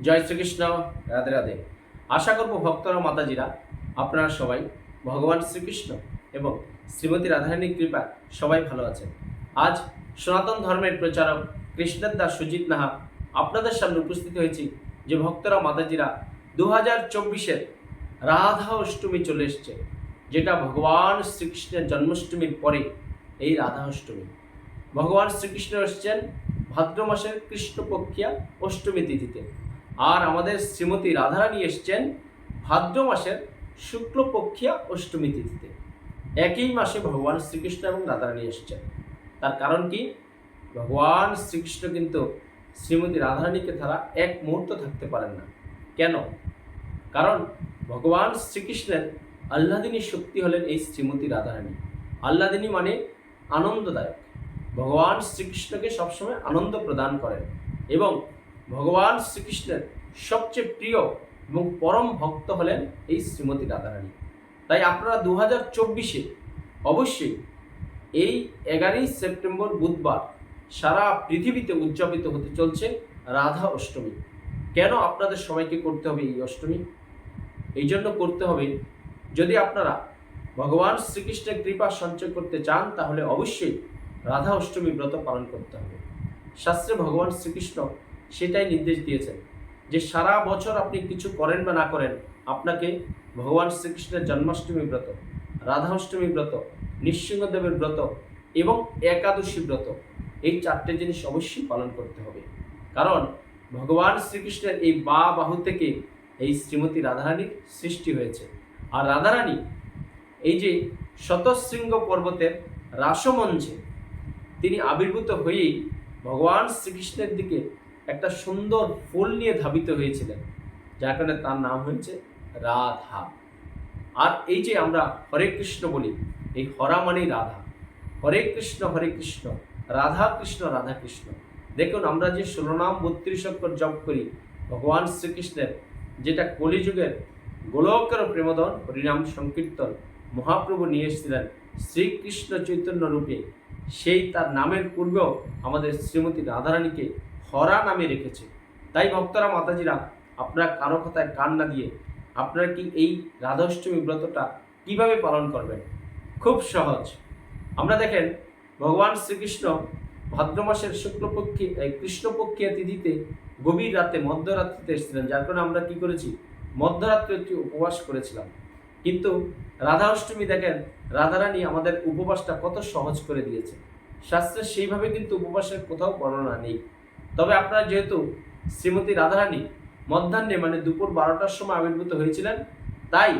জয় শ্রীকৃষ্ণ, রাধে রাধে। আশা করব ভক্তরা, মাতাজিরা, আপনারা সবাই ভগবান শ্রীকৃষ্ণ এবং শ্রীমতী রাধারানীর কৃপা সবাই ভালো আছেন। আজ সনাতন ধর্মের প্রচারক কৃষ্ণের দাস সুজিত নাহা আপনাদের সামনে উপস্থিত হয়েছি যে ভক্তরা, মাতাজিরা দু হাজার চব্বিশের রাধা অষ্টমী চলে এসছে, যেটা ভগবান শ্রীকৃষ্ণের জন্মাষ্টমীর পরে এই রাধা অষ্টমী। ভগবান শ্রীকৃষ্ণ এসছেন ভাদ্র মাসের কৃষ্ণপক্ষিয়া অষ্টমী তিথিতে। আর আমাদের শ্রীমতী রাধারানী এসছেন ভাদ্র মাসের শুক্লপক্ষিয়া অষ্টমী তিথিতে। একই মাসে ভগবান শ্রীকৃষ্ণ এবং রাধারানী এসছেন। তার কারণ কি? ভগবান শ্রীকৃষ্ণ কিন্তু শ্রীমতী রাধারানীকে তারা এক মুহূর্ত থাকতে পারেন না। কেন? কারণ ভগবান শ্রীকৃষ্ণের আহ্লাদিনী শক্তি হলেন এই শ্রীমতী রাধারানী। আহ্লাদিনী মানে আনন্দদায়ক। ভগবান শ্রীকৃষ্ণকে সবসময় আনন্দ প্রদান করেন এবং ভগবান শ্রীকৃষ্ণের সবচেয়ে প্রিয় এবং পরম ভক্ত হলেন এই শ্রীমতী রাধারানী। তাই আপনারা দু হাজার চব্বিশে অবশ্যই এই এগারোই সেপ্টেম্বর বুধবার সারা পৃথিবীতে উদযাপিত হতে চলছে রাধা অষ্টমী। কেন আপনাদের সবাইকে করতে হবে এই অষ্টমী? এই জন্য করতে হবে, যদি আপনারা ভগবান শ্রীকৃষ্ণের কৃপা সঞ্চয় করতে চান, তাহলে অবশ্যই রাধা অষ্টমী ব্রত পালন করতে হবে। শাস্ত্রে ভগবান শ্রীকৃষ্ণ সেটাই নির্দেশ দিয়েছেন। যে সারা বছর আপনি কিছু করেন বা না করেন, আপনাকে ভগবান শ্রীকৃষ্ণের জন্মাষ্টমী ব্রত রাধা অষ্টমী ব্রত, নৃসিংহদেবের ব্রত এবং একাদশী ব্রত এই চারটে জিনিস অবশ্যই পালন করতে হবে। কারণ ভগবান শ্রীকৃষ্ণের এই বা বাহু থেকে এই শ্রীমতী রাধারানীর সৃষ্টি হয়েছে। আর রাধারানী এই যে শতশৃঙ্গ পর্বতের রাসমঞ্চে তিনি আবির্ভূত হয়েই ভগবান শ্রীকৃষ্ণের দিকে একটা সুন্দর ফুল নিয়ে ধাবিত হয়েছিলেন, যার কারণে তার নাম হয়েছে রাধা। আর এই যে আমরা হরে কৃষ্ণ বলি, এই হরা মানেই রাধা। হরে কৃষ্ণ হরে কৃষ্ণ, রাধা কৃষ্ণ রাধা কৃষ্ণ। দেখুন, আমরা যে ষোলো নাম বত্রিশ অক্ষর জপ করি, ভগবান শ্রীকৃষ্ণের, যেটা কলিযুগের গোলকের প্রেমদন, হরিনাম সংকীর্তন, মহাপ্রভু নিয়ে এসেছিলেন শ্রীকৃষ্ণ চৈতন্য রূপে। সেই তার নামের পূর্বেও আমাদের শ্রীমতী রাধারানীকে হরা নামে রেখেছে। তাই ভক্তরা, মাতাজিরা, আপনার কারও কথায় কান না দিয়ে আপনারা কি এই রাধাষ্টমী ব্রতটা কীভাবে পালন করবেন? খুব সহজ। আমরা দেখেন, ভগবান শ্রীকৃষ্ণ ভাদ্র মাসের শুক্লপক্ষী কৃষ্ণপক্ষিয়া তিথিতে গভীর রাতে, মধ্যরাত্রিতে এসেছিলেন। যার কারণে আমরা কি করেছি? মধ্যরাত্রে একটি উপবাস করেছিলাম। কিন্তু রাধা অষ্টমী দেখেন, রাধারানী আমাদের উপবাসটা কত সহজ করে দিয়েছে। শাস্ত্রে সেইভাবে কিন্তু উপবাসের কোথাও বর্ণনা নেই। তবে আপনারা যেহেতু শ্রীমতী রাধারানী মধ্যাহ্নে মানে দুপুর বারোটার সময় আবির্ভূত হয়েছিলেন, তাই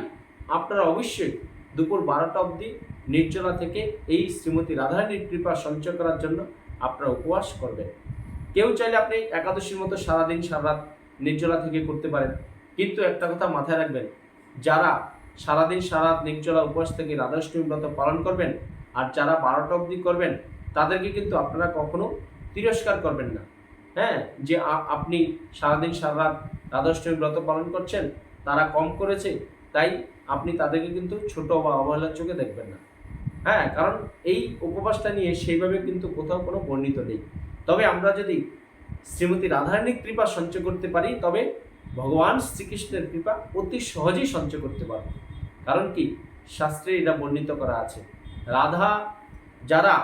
আপনারা অবশ্যই দুপুর বারোটা অবধি নির্জলা থেকে এই শ্রীমতী রাধারানীর কৃপা সঞ্চয় করার জন্য আপনারা উপবাস করবেন। কেউ চাইলে আপনি একাদশীর মতো সারাদিন সারা রাত নির্জলা থেকে করতে পারেন। কিন্তু একটা কথা মাথায় রাখবেন, যারা সারাদিন সারা রাত নির্জলা উপবাস থেকে রাধাষ্টমী ব্রত পালন করবেন আর যারা বারোটা অবধি করবেন, তাদেরকে কিন্তু আপনারা কখনো তিরস্কার করবেন না। হ্যাঁ যে আপনি সারাদিন সারা রাত রাধাষ্টমী ব্রত পালন করছেন, তারা কম করেছে, তাই আপনি তাদেরকে কিন্তু ছোট বা অবহেলার চোখে দেখবেন না। হ্যাঁ কারণ এই উপবাসটা নিয়ে সেইভাবে কিন্তু কোথাও কোনো বর্ণিত নেই। তবে আমরা যদি শ্রীমতী রাধারানীর কৃপা সঞ্চয় করতে পারি, তবে ভগবান শ্রীকৃষ্ণের কৃপা অতি সহজেই সঞ্চয় করতে পারব। কারণ কি? শাস্ত্রে এটা বর্ণিত করা আছে। রাধা যারা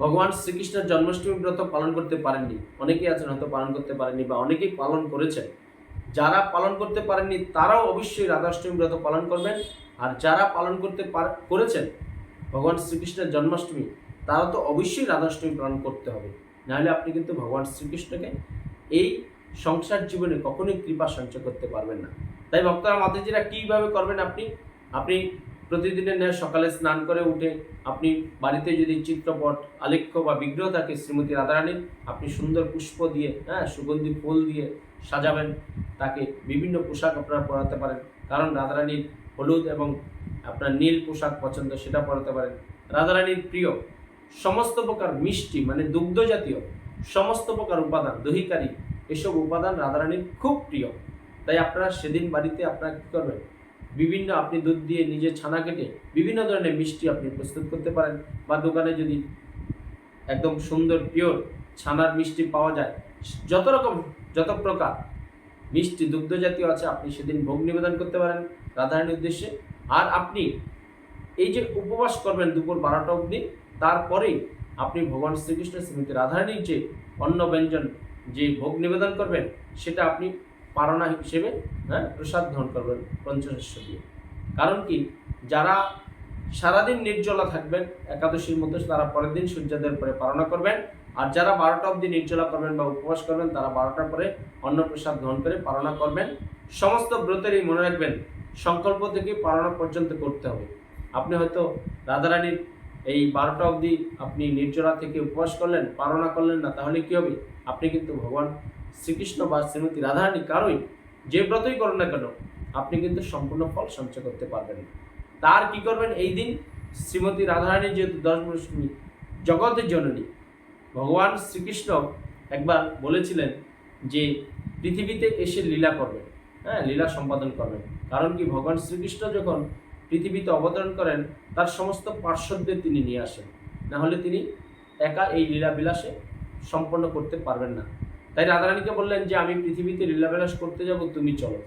ভগবান শ্রীকৃষ্ণের জন্মাষ্টমী ব্রত পালন করতে পারেননি। অনেকেই আছেন হয়তো পালন করতে পারেননি বা অনেকেই পালন করেছেন। যারা পালন করতে পারেননি, তারাও অবশ্যই রাধাষ্টমী ব্রত পালন করবেন। আর যারা পালন করতে করেছেন ভগবান শ্রীকৃষ্ণের জন্মাষ্টমী, তারা তো অবশ্যই রাধাষ্টমী পালন করতে হবে। নাহলে আপনি কিন্তু ভগবান শ্রীকৃষ্ণকে এই সংসার জীবনে কখনোই কৃপা সঞ্চয় করতে পারবেন না। তাই ভক্তরা মাতাজিরা কীভাবে করবেন আপনি? আপনি প্রতিদিনের ন্যায় সকালে স্নান করে উঠে আপনি বাড়িতে যদি চিত্রপট, আলেখ্য বা বিগ্রহ থাকে, শ্রীমতী রাধারানীর আপনি সুন্দর পুষ্প দিয়ে হ্যাঁ সুগন্ধি ফুল দিয়ে সাজাবেন। তাকে বিভিন্ন পোশাক আপনারা পরাতে পারেন। কারণ রাধারানীর হলুদ এবং আপনার নীল পোশাক পছন্দ, সেটা পরাতে পারেন। রাধারানীর প্রিয়, সমস্ত প্রকার মিষ্টি মানে দুগ্ধ জাতীয়, সমস্ত প্রকার উপাদান, দহিকারি, এসব উপাদান রাধারানীর খুব প্রিয়। তাই আপনারা সেদিন বাড়িতে আপনারা কী করবেন? বিভিন্ন আপনি দুধ দিয়ে নিজের ছানা কেটে বিভিন্ন ধরনের মিষ্টি আপনি প্রস্তুত করতে পারেন। বা দোকানে যদি একদম সুন্দর পিওর ছানার মিষ্টি পাওয়া যায়, যত রকম, যত প্রকার মিষ্টি দুগ্ধ জাতীয় আছে, আপনি সেদিন ভোগ নিবেদন করতে পারেন রাধারানীর উদ্দেশ্যে। আর আপনি এই যে উপবাস করবেন দুপুর বারোটা অবধি, তারপরেই আপনি ভগবান শ্রীকৃষ্ণ শ্রীমতী রাধারণীর যে অন্ন ব্যঞ্জন, যে ভোগ নিবেদন করবেন, সেটা আপনি পারণা হিসেবে হ্যাঁ প্রসাদ গ্রহণ করবেন পঞ্চশস্য দিয়ে। কারণ কি? যারা সারাদিন নির্জলা থাকবেন, একাদশীর মধ্যে তারা পরের দিন সূর্যোদয়ের পরে পালনা করবেন, আর যারা বারোটা অবধি নির্জলা করবেন বা উপবাস করবেন, তারা বারোটার পরে অন্নপ্রসাদ গ্রহণ করে পালনা করবেন। সমস্ত ব্রতেরই মনে রাখবেন, সংকল্প থেকে পালনা পর্যন্ত করতে হবে। আপনি হয়তো রাধারানীর এই বারোটা অবধি আপনি নির্জলা থেকে উপবাস করলেন পালনা করলেন না, তাহলে কি হবে? আপনি কিন্তু ভগবান শ্রীকৃষ্ণ বা শ্রীমতী রাধারানী কারোই যে ব্রতই করুন না কেন, আপনি কিন্তু সম্পূর্ণ ফল সঞ্চয় করতে পারবেন। তার কি করবেন? এই দিন শ্রীমতী রাধারানী যেহেতু দশ বর্ষী জগতের জননী, ভগবান শ্রীকৃষ্ণ একবার বলেছিলেন যে পৃথিবীতে এসে লীলা করবেন হ্যাঁ লীলা সম্পাদন করবেন। কারণ কি? ভগবান শ্রীকৃষ্ণ যখন পৃথিবীতে অবতরণ করেন, তার সমস্ত পার্শ্বদের তিনি নিয়ে আসেন। না হলে তিনি একা এই লীলা বিলাসে সম্পন্ন করতে পারবেন না। তাই রাধারানীকে বললেন যে, আমি পৃথিবীতে লীলাবিলাস করতে যাব, তুমি চলো।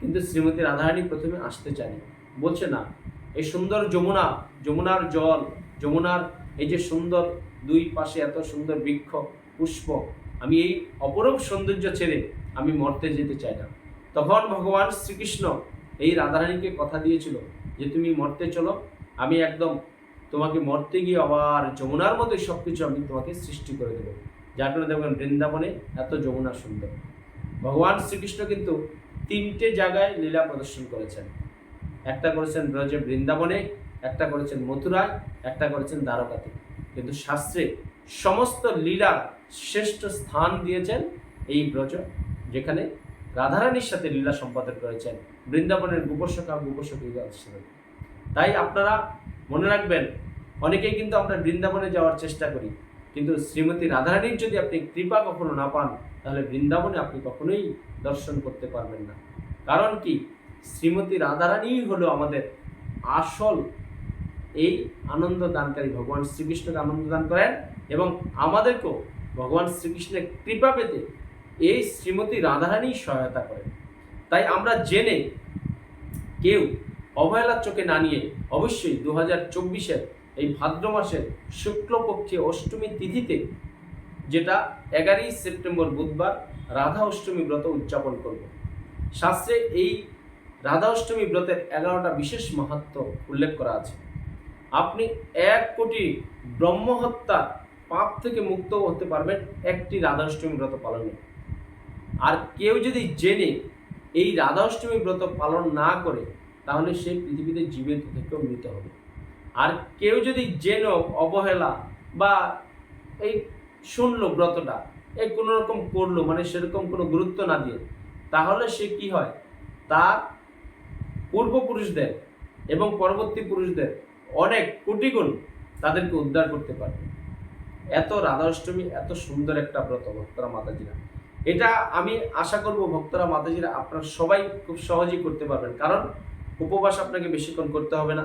কিন্তু শ্রীমতী রাধারানী প্রথমে আসতে চায়নি বলছে, না, এই সুন্দর যমুনা, যমুনার জল, যমুনার এই যে সুন্দর দুই পাশে এত সুন্দর বৃক্ষ, পুষ্প, আমি এই অপরূপ সৌন্দর্য ছেড়ে আমি মরতে যেতে চাই না। তখন ভগবান শ্রীকৃষ্ণ এই রাধারানীকে কথা দিয়েছিল যে, তুমি মরতে চলো, আমি একদম তোমাকে মরতে গিয়ে আবার যমুনার মতোই সব কিছু আমি তোমাকে সৃষ্টি করে দেবো। যার কারণে দেখবেন বৃন্দাবনে এত যমুনা সুন্দর। ভগবান শ্রীকৃষ্ণ কিন্তু তিনটে জায়গায় লীলা প্রদর্শন করেছেন। একটা করেছেন ব্রজে বৃন্দাবনে, একটা করেছেন মথুরায়, একটা করেছেন দ্বারকাতে। কিন্তু শাস্ত্রে সমস্ত লীলার শ্রেষ্ঠ স্থান দিয়েছেন এই ব্রজ, যেখানে রাধারানীর সাথে লীলা সম্পাদন করেছেন। বৃন্দাবনের গোপসখা, গোপসখী সাথে তাই আপনারা মনে রাখবেন, অনেকেই কিন্তু আমরা বৃন্দাবনে যাওয়ার চেষ্টা করি। কিন্তু শ্রীমতী রাধারানীর যদি আপনি কৃপা কখনো না পান, তাহলে বৃন্দাবনে আপনি কখনোই দর্শন করতে পারবেন না। কারণ কি? শ্রীমতী রাধারানী হলো আমাদের আসল এই আনন্দ দানকারী ভগবান শ্রীকৃষ্ণকে আনন্দ দান করেন এবং আমাদেরকেও ভগবান শ্রীকৃষ্ণের কৃপা পেতে এই শ্রীমতী রাধারানী সহায়তা করেন। তাই আমরা জেনে কেউ অবহেলার চোখে না নিয়ে অবশ্যই দু হাজার চব্বিশের এই ভাদ্র মাসের শুক্লপক্ষে অষ্টমী তিথিতে, যেটা এগারোই সেপ্টেম্বর বুধবার রাধা অষ্টমী ব্রত উদযাপন করব। শাস্ত্রে এই রাধা অষ্টমী ব্রতের এগারোটা বিশেষ মাহাত্ম উল্লেখ করা আছে। আপনি এক কোটি ব্রহ্মহত্যার পাপ থেকে মুক্ত হতে পারবেন একটি রাধা অষ্টমী ব্রত পালনে। আর কেউ যদি জেনে এই রাধা অষ্টমী ব্রত পালন না করে, তাহলে সে পৃথিবীতে জীবিত থেকেও মৃত হবে। আর কেউ যদি জেন, অবহেলা বা এই শুনলো ব্রতটা, এই কোনো রকম করল মানে সেরকম কোনো গুরুত্ব না দিয়ে, তাহলে সে কি হয়? তার পূর্বপুরুষদের এবং পরবর্তী পুরুষদের অনেক কোটি গুণ তাদেরকে উদ্ধার করতে পারবে। এত রাধা অষ্টমী এত সুন্দর একটা ব্রত ভক্তরা মাতাজিরা। এটা আমি আশা করব ভক্তরা মাতাজিরা আপনারা সবাই খুব সহজেই করতে পারবেন। কারণ উপবাস আপনাকে বেশিক্ষণ করতে হবে না।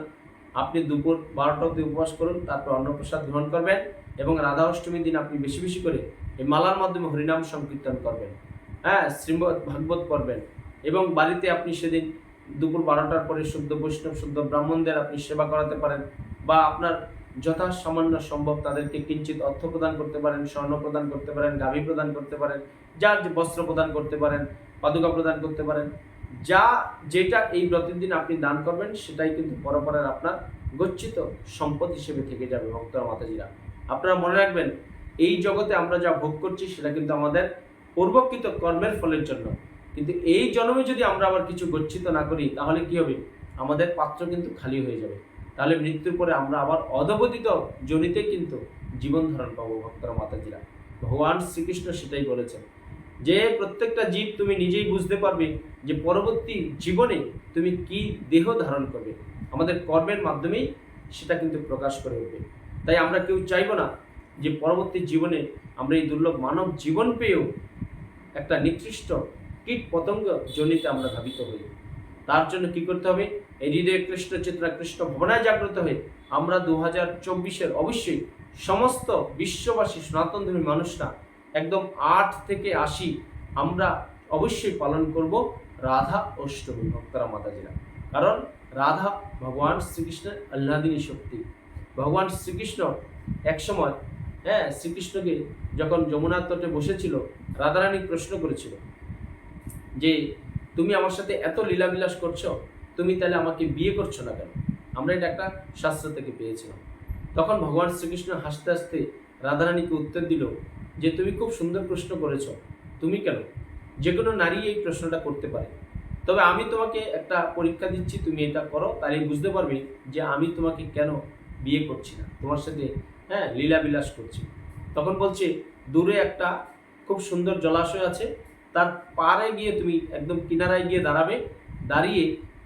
আপনি দুপুর বারোটা অব্দি উপবাস করুন, তারপর অন্নপ্রসাদ গ্রহণ করবেন এবং রাধা অষ্টমীর দিন আপনি বেশি বেশি করে এই মালার মাধ্যমে হরিনাম সংকীর্তন করবেন হ্যাঁ শ্রীমদ ভাগবত পড়বেন এবং বাড়িতে আপনি সেদিন দুপুর বারোটার পরে শুদ্ধ বৈষ্ণব, শুদ্ধ ব্রাহ্মণদের আপনি সেবা করাতে পারেন বা আপনার যথা সামান্য সম্ভব তাদেরকে কিঞ্চিত অর্থ প্রদান করতে পারেন, স্বর্ণ প্রদান করতে পারেন, গাভী প্রদান করতে পারেন, যার যে বস্ত্র প্রদান করতে পারেন, পাদুকা প্রদান করতে পারেন। যা যেটা এই ব্রতের দিন আপনি দান করবেন, সেটাই কিন্তু পরপরের আপনার গচ্ছিত সম্পদ হিসেবে থেকে যাবে ভক্তরা মাতাজিরা। আপনারা মনে রাখবেন, এই জগতে আমরা যা ভোগ করছি, সেটা কিন্তু আমাদের পূর্বকৃত কর্মের ফলের জন্য। কিন্তু এই জন্মে যদি আমরা আবার কিছু গচ্ছিত না করি, তাহলে কি হবে? আমাদের পাত্র কিন্তু খালি হয়ে যাবে। তাহলে মৃত্যুর পরে আমরা আবার অধপতিত জনিতে কিন্তু জীবন ধারণ পাবো ভক্তরা মাতাজিরা। ভগবান শ্রীকৃষ্ণ সেটাই বলেছেন। যে প্রত্যেকটা জীব তুমি নিজেই বুঝতে পারবে যে পরবর্তী জীবনে তুমি কি দেহ ধারণ করবে। আমাদের কর্মের মাধ্যমেই সেটা কিন্তু প্রকাশ করে উঠবে। তাই আমরা কেউ চাইব না যে পরবর্তী জীবনে আমরা এই দুর্লভ মানব জীবন পেয়েও একটা নিকৃষ্ট কীট পতঙ্গ জনিতে আমরা ধাবিত হই। তার জন্য কি করতে হবে? এই হৃদয় কৃষ্ণ চেতনা, কৃষ্ণ ভবনায় জাগ্রত হয়ে আমরা দু হাজার চব্বিশের অবশ্যই সমস্ত বিশ্ববাসী সনাতন ধর্মী মানুষরা একদম আট থেকে আশি আমরা অবশ্যই পালন করব রাধা অষ্টমী ভক্তরা মাতাজিরা। কারণ রাধা ভগবান শ্রীকৃষ্ণের আহ্লাদিনী শক্তি। ভগবান শ্রীকৃষ্ণ একসময় হ্যাঁ শ্রীকৃষ্ণকে যখন যমুনার তটে বসেছিল, রাধারানী প্রশ্ন করেছিল যে, তুমি আমার সাথে এত লীলাবিলাস করছ, তুমি তাহলে আমাকে বিয়ে করছ না কেন? আমরা এটা একটা শাস্ত্র থেকে পেয়েছিলাম। তখন ভগবান শ্রীকৃষ্ণ হাসতে হাসতে রাধারানীকে উত্তর দিল যে তুমি খুব সুন্দর প্রশ্ন করেছ। তুমি কেন? যে কোনো নারী এই প্রশ্নটা করতে পারে। তবে আমি তোমাকে একটা পরীক্ষা দিচ্ছি, তুমি এটা করো, তাহলে বুঝতে পারবে যে আমি তোমাকে কেন বিয়ে করছি না। তোমার সাথে হ্যাঁ লীলা বিলাস করছি। তখন বলছে, দূরে একটা খুব সুন্দর জলাশয় আছে, তার পাড়ে গিয়ে তুমি একদম কিনারায় গিয়ে দাঁড়াবে, দাঁড়িয়ে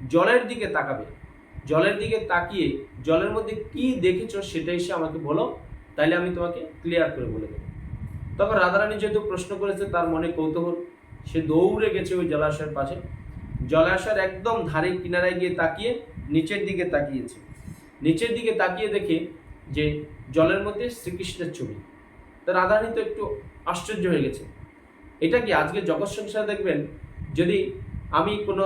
জলের দিকে তাকাবে। জলের দিকে তাকিয়ে জলের মধ্যে কি দেখেছ সেটা এসে আমাকে বলো তাহলে আমি তোমাকে ক্লিয়ার করে বলে দেবো। তখন রাধারানী যেহেতু প্রশ্ন করেছে, তার মনে কৌতূহল। সে দৌড়ে গেছে ওই জলাশয়ের পাশে। জলাশয়ের একদম ধারে কিনারায় গিয়ে তাকিয়ে নিচের দিকে তাকিয়েছে। নিচের দিকে তাকিয়ে দেখে যে জলের মধ্যে শ্রীকৃষ্ণের ছবি। তো রাধারানী তো একটু আশ্চর্য হয়ে গেছে। এটা কি আজকে জগৎ সংসারে দেখবেন? যদি আমি কোনো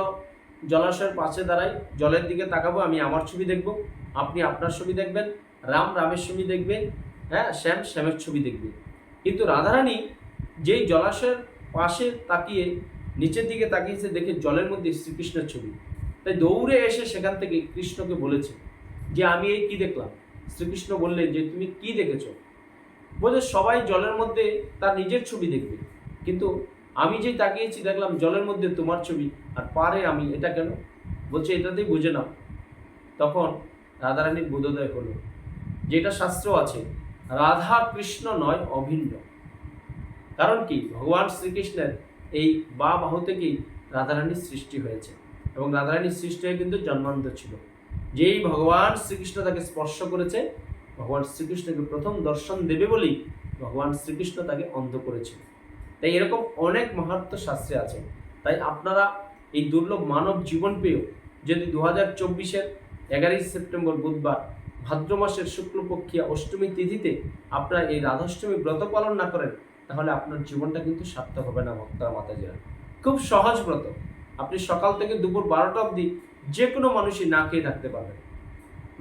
জলাশয়ের পাশে দাঁড়াই, জলের দিকে তাকাবো, আমি আমার ছবি দেখব, আপনি আপনার ছবি দেখবেন, রাম রামের ছবি দেখবেন হ্যাঁ শ্যাম শ্যামের ছবি দেখবে কিন্তু রাধারানী যেই জলাশয়ের পাশে তাকিয়ে নিচের দিকে তাকিয়েছে দেখে জলের মধ্যে শ্রীকৃষ্ণের ছবি। তাই দৌড়ে এসে সেখান থেকে কৃষ্ণকে বলেছে যে, আমি এই কি দেখলাম? শ্রীকৃষ্ণ বললেন যে, তুমি কি দেখেছ? বলে সবাই জলের মধ্যে তার নিজের ছবি দেখবে। কিন্তু আমি যে তাকিয়েছি দেখলাম জলের মধ্যে তোমার ছবি, আর পারে আমি, এটা কেন? বলছে, এটাতেই বুঝে নাও। তখন রাধারানীর বোধোদয় হলো। যেটা শাস্ত্র আছে রাধা কৃষ্ণ নয়, অভিন্ন। কারণ কি? ভগবান শ্রীকৃষ্ণের এই বা বাহু থেকেই রাধারানীর সৃষ্টি হয়েছে এবং রাধারানীর সৃষ্টি হয়ে কিন্তু জন্মান্ত ছিল। যেই ভগবান শ্রীকৃষ্ণ তাকে স্পর্শ করেছে, ভগবান শ্রীকৃষ্ণকে প্রথম দর্শন দেবে বলেই ভগবান শ্রীকৃষ্ণ তাকে অন্ধ করেছিল তাই এরকম অনেক মাহাত্ম শাস্ত্রে আছে। তাই আপনারা এই দুর্লভ মানব জীবন পেয়েও যদি দু হাজার চব্বিশের এগারোই সেপ্টেম্বর বুধবার ভাদ্র মাসের শুক্লপক্ষিয়া অষ্টমী তিথিতে আপনারা এই রাধাষ্টমী ব্রত পালন না করেন, তাহলে আপনার জীবনটা কিন্তু সার্থক হবে না ভক্তরা মাতাজিরা। খুব সহজ ব্রত। আপনি সকাল থেকে দুপুর বারোটা অবধি যে কোনো মানুষই না খেয়ে থাকতে পারবেন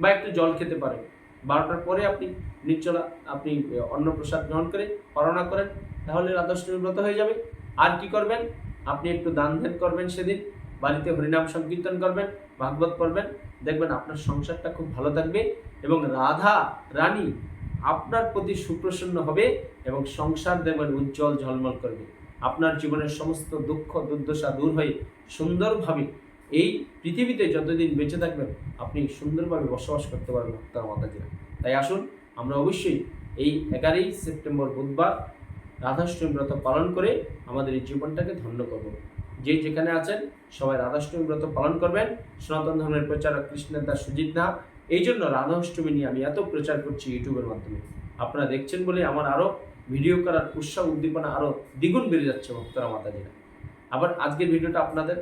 বা একটু জল খেতে পারেন। বারোটার পরে আপনি নিশ্চলা আপনি অন্ন প্রসাদ গ্রহণ করে পালনা করেন, তাহলে রাধাষ্টমী ব্রত হয়ে যাবে। আর কি করবেন? আপনি একটু দান ধ্যান করবেন সেদিন। বাড়িতে হরিনাম সংকীর্তন করবেন, ভাগবত পড়বেন দেখবেন আপনার সংসারটা খুব ভালো থাকবে এবং রাধা, রানী আপনার প্রতি সুপ্রসন্ন হবে এবং সংসার দেখবেন উজ্জ্বল ঝলমল করবে। আপনার জীবনের সমস্ত দুঃখ, দুর্দশা দূর হয়ে সুন্দরভাবে এই পৃথিবীতে যতদিন বেঁচে থাকবেন, আপনি সুন্দরভাবে বসবাস করতে পারবেন ভক্তার মাতাজিরা। তাই আসুন, আমরা অবশ্যই এই এগারোই সেপ্টেম্বর বুধবার রাধাষ্টমী ব্রত পালন করে আমাদের এই জীবনটাকে ধন্য করব। যে যেখানে আছেন, সবাই রাধাষ্টমী ব্রত পালন করবেন। সনাতন ধর্মের প্রচারক কৃষ্ণের দাস সুজিত নাথ এই জন্য রাধা অষ্টমী নিয়ে আমি এত প্রচার করছি ইউটিউবের মাধ্যমে। আপনারা দেখছেন বলে আমার আরও ভিডিও করার উৎসাহ, উদ্দীপনা আরও দ্বিগুণ বেড়ে যাচ্ছে ভক্তরা, মাতাজিরা। আবার আজকের ভিডিওটা আপনাদের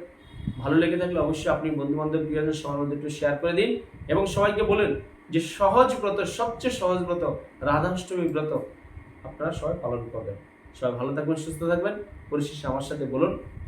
ভালো লেগে থাকলে অবশ্যই আপনি বন্ধু বান্ধব প্রিয়জন সবার মধ্যে একটু শেয়ার করে দিন এবং সবাইকে বলেন যে সহজ ব্রত, সবচেয়ে সহজ ব্রত রাধাষ্টমী ব্রত আপনারা সবাই পালন করবেন। সবাই ভালো থাকবেন, সুস্থ থাকবেন। পরিশেষে আমার সাথে বলুন